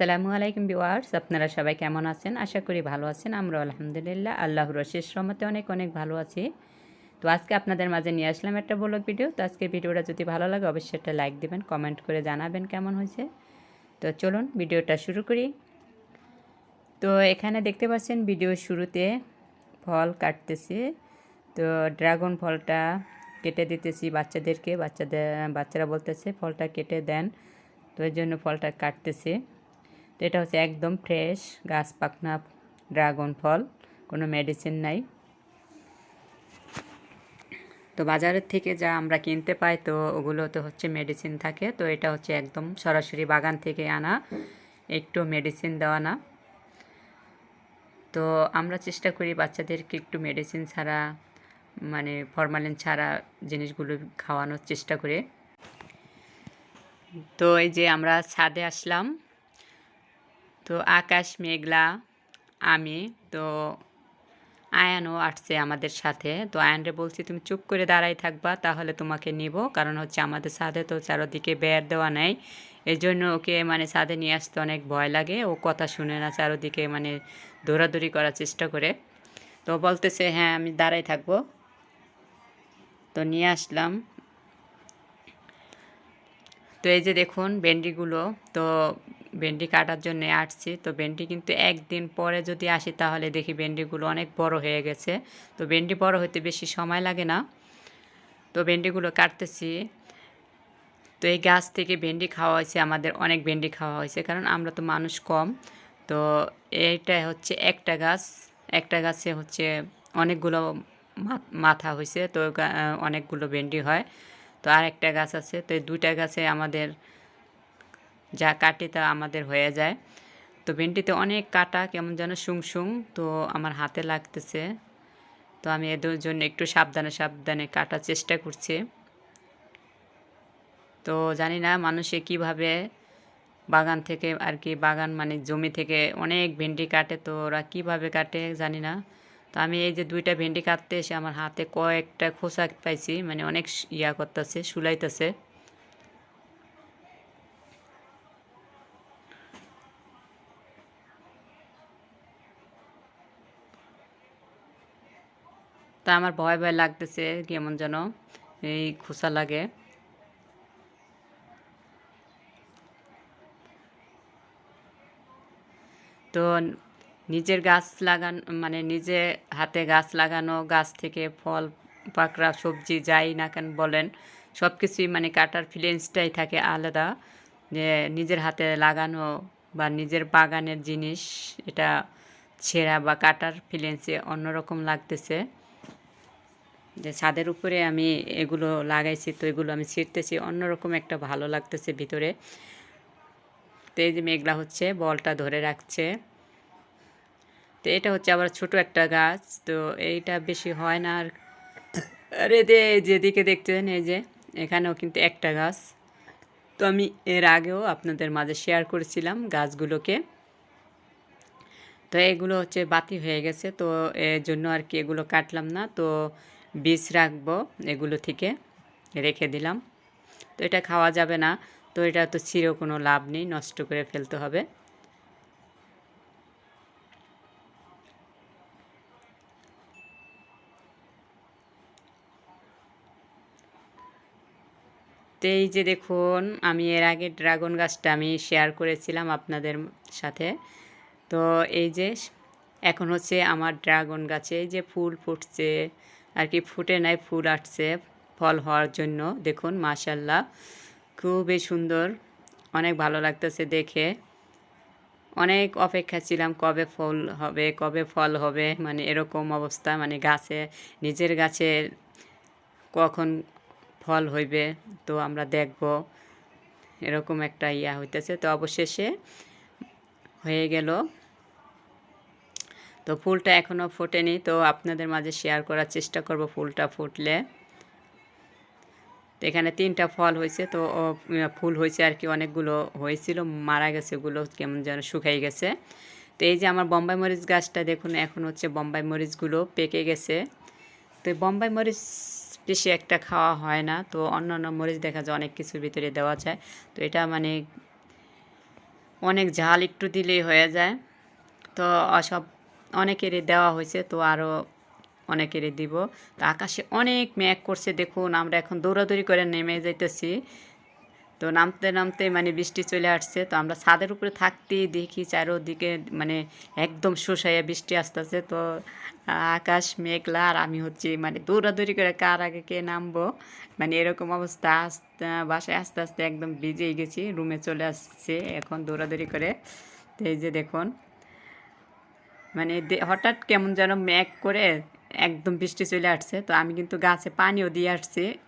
আসসালামু আলাইকুম বিওয়ার্স আপনারা সবাই কেমন আছেন? আশা করি ভালো আছেন আমরা আলহামদুলিল্লাহ। আল্লাহর শেষ রহমতে অনেক অনেক ভালো আছি। তো আজকে আপনাদের মাঝে নিয়ে আসলাম একটা ব্লগ ভিডিও। তো আজকে ভিডিওটা যদি ভালো লাগে, অবশ্যই একটা লাইক দেবেন, কমেন্ট করে জানাবেন কেমন হয়েছে। তো চলুন ভিডিওটা শুরু করি। তো এখানে দেখতে পাচ্ছেন ভিডিও শুরুতে ফল কাটতেছি। তো ড্রাগন ফলটা কেটে দিতেছি বাচ্চাদেরকে। বাচ্চাদের, বাচ্চারা বলতেছে ফলটা কেটে দেন। তো এই জন্য ফলটা কাটতেছি। তো এটা হচ্ছে একদম ফ্রেশ গাছ পাকনা ড্রাগন ফল, কোনো মেডিসিন নাই। তো বাজারের থেকে যা আমরা কিনতে পাই তো ওগুলোতে হচ্ছে মেডিসিন থাকে। তো এটা হচ্ছে একদম সরাসরি বাগান থেকে আনা, একটু মেডিসিন দেওয়া না। তো আমরা চেষ্টা করি বাচ্চাদেরকে একটু মেডিসিন ছাড়া মানে ফরমালিন ছাড়া জিনিসগুলো খাওয়ানোর চেষ্টা করে। তো এই যে আমরা ছাদে আসলাম তো আকাশ মেঘলা, আমি, তো আয়ানও আসছে আমাদের সাথে। তো আয়ানরে বলছি, তুমি চুপ করে দাঁড়াই থাকবা, তাহলে তোমাকে নিব। কারণ হচ্ছে আমাদের ছাদে তো চারোদিকে বের দেওয়া নেই। এই জন্য ওকে মানে ছাদে নিয়ে আসতে অনেক ভয় লাগে। ও কথা শুনে না চারোদিকে মানে দৌড়াদৌড়ি করার চেষ্টা করে। তো বলতেছে হ্যাঁ আমি দাঁড়াই থাকব। তো নিয়ে আসলাম। তো এই যে দেখুন, ভেন্ডিগুলো, তো ভেন্ডি কাটার জন্য আসছি। তো ভেন্ডি কিন্তু একদিন পরে যদি আসি তাহলে দেখি ভেন্ডিগুলো অনেক বড় হয়ে গেছে। তো ভেন্ডি বড় হতে বেশি সময় লাগে না। তো ভেন্ডিগুলো কাটতেছি। তো এই গাছ থেকে ভেন্ডি খাওয়া হয়েছে, আমাদের অনেক ভেন্ডি খাওয়া হয়েছে, কারণ আমরা তো মানুষ কম। তো এইটা হচ্ছে একটা গাছ। একটা গাছে হচ্ছে অনেকগুলো মাথা হয়েছে তো অনেকগুলো ভেন্ডি হয়। তো আর একটা গাছ আছে। তো এই দুইটা গাছে আমাদের যা কাটে তা আমাদের হয়ে যায়। তো ভেন্ডিতে অনেক কাটা, কেমন যেন শুং শুং তো আমার হাতে লাগতেছে। তো আমি এদের জন্য একটু সাবধানে সাবধানে কাটার চেষ্টা করছি। তো জানি না মানুষে কীভাবে বাগান থেকে আর কি বাগান মানে জমি থেকে অনেক ভেন্ডি কাটে, তো ওরা কীভাবে কাটে জানি না। তো আমি এই যে দুইটা ভেন্ডি কাটতে এসে আমার হাতে কয়েকটা খোসা পাইছি মানে অনেক ইয়া করতেছে শুলাইতেছে তা আমার ভয় ভয় লাগতেছে, কেমন যেন এই খোসা লাগে। তো নিজের গাছ লাগান মানে নিজে হাতে গাছ লাগানো, গাছ থেকে ফল, পাকড়া, সবজি যাই না কেন বলেন সব কিছুই মানে কাটার ফিলিংসটাই থাকে আলাদা। যে নিজের হাতে লাগানো বা নিজের বাগানের জিনিস, এটা ছেঁড়া বা কাটার ফিলিংসে অন্যরকম লাগতেছে। যে ছাদের উপরে আমি এগুলো লাগাইছি, তো এগুলো আমি ছিঁড়তেছি। অন্যরকম একটা ভালো লাগতেছে ভিতরে। তো এই যে মেঘলা হচ্ছে, বলটা ধরে রাখছে। তো এটা হচ্ছে আবার ছোট একটা গাছ, তো এইটা বেশি হয় না আর আরে দে, যেদিকে দেখতেন এই যে এখানেও কিন্তু একটা গাছ। তো আমি এর আগেও আপনাদের মাঝে শেয়ার করেছিলাম গাছগুলোকে। তো এগুলো হচ্ছে বাতি হয়ে গেছে, তো এর জন্য আর কি এগুলো কাটলাম না। তো বীজ রাখব, এগুলো থেকে রেখে দিলাম। তো এটা খাওয়া যাবে না, তো এটা তো ছিঁড়েও কোনো লাভ নেই, নষ্ট করে ফেলতে হবে। তো এই যে দেখুন, আমি এর আগে ড্রাগন গাছটা আমি শেয়ার করেছিলাম আপনাদের সাথে। তো এই যে এখন হচ্ছে আমার ড্রাগন গাছে যে ফুল ফুটছে, আর কি ফুটে নাই, ফুল আসছে ফল হওয়ার জন্য। দেখুন মাশাল্লাহ খুবই সুন্দর, অনেক ভালো লাগতেছে দেখে। অনেক অপেক্ষা ছিলাম কবে ফল হবে, কবে ফল হবে মানে এরকম অবস্থা মানে গাছে, নিজের গাছে কখন ফল হইবে তো আমরা দেখব। এরকম একটা ইয়া হইতেছে, তো অবশেষে হয়ে গেল। তো ফুলটা এখনও ফোটেনি, তো আপনাদের মাঝে শেয়ার করার চেষ্টা করব ফুলটা ফুটলে। তো এখানে তিনটা ফল হয়েছে, তো ফুল হয়েছে আর কি, অনেকগুলো হয়েছিল, মারা গেছে ওগুলো, কেমন যেন শুকাই গেছে। তো এই যে আমার বম্বাই মরিচ গাছটা, দেখুন, এখন হচ্ছে বম্বাই মরিচগুলো পেকে গেছে। তো বম্বাই মরিচ বেশি একটা খাওয়া হয় না, তো অন্য অন্য মরিচ দেখা যায় অনেক কিছুর ভিতরে দেওয়া যায়। তো এটা মানে অনেক ঝাল একটু দিলেই হয়ে যায়। তো সব অনেকেরই দেওয়া হয়েছে, তো আরও অনেকেরই দিব। তো আকাশে অনেক মেঘ করছে, দেখুন আমরা এখন দৌড়াদৌড়ি করে নেমে যাইতেছি। তো নামতে নামতে মানে বৃষ্টি চলে আসছে, তো আমরা ছাদের উপরে থাকতেই দেখি চারোদিকে মানে একদম শোষাইয়া বৃষ্টি আসতেছে। তো আকাশ মেঘলা, আর আমি হচ্ছে মানে দৌড়াদৌড়ি করে কার আগে কে নামবো? মানে এরকম অবস্থা, আস্তে, বাসায় আস্তে আস্তে একদম ভিজেই গেছি, রুমে চলে আসছে এখন দৌড়াদৌড়ি করে। তো এই যে দেখুন মানে হঠাৎ কেমন যেন মেঘ করে একদম বৃষ্টি চলে আসছে। তো আমি কিন্তু গাছে পানিও দিয়ে আসছি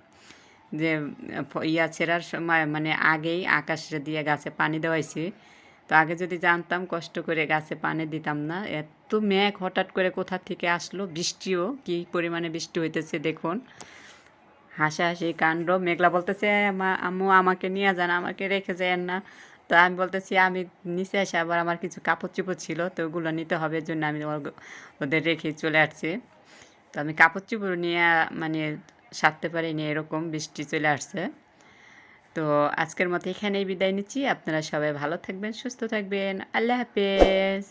যে ইয়া ছেঁড়ার সময় মানে আগেই আকাশে দিয়ে গাছে পানি দেওয়াইছি। তো আগে যদি জানতাম, কষ্ট করে গাছে পানি দিতাম না। এত মেঘ হঠাৎ করে কোথা থেকে আসলো, বৃষ্টিও কি পরিমাণে বৃষ্টি হইতেছে দেখুন। হাসাহাসি কাণ্ড, মেঘলা বলতেছে "আমা- আম্মু আমাকে নিয়ে যান, আমাকে রেখে যায় না। তো আমি বলতেছি, আমি নিচে এসে আবার আমার কিছু কাপড় চোপড় ছিল, তো ওগুলো নিতে হবে জন্য আমি ওদের রেখে চলে আসছি। তো আমি কাপড় চোপড় নিয়ে মানে সারতে পারিনি, এরকম বৃষ্টি চলে আসছে। তো আজকের মতো এখানেই বিদায় নিচ্ছি, আপনারা সবাই ভালো থাকবেন, সুস্থ থাকবেন, আল্লাহ হাফেজ।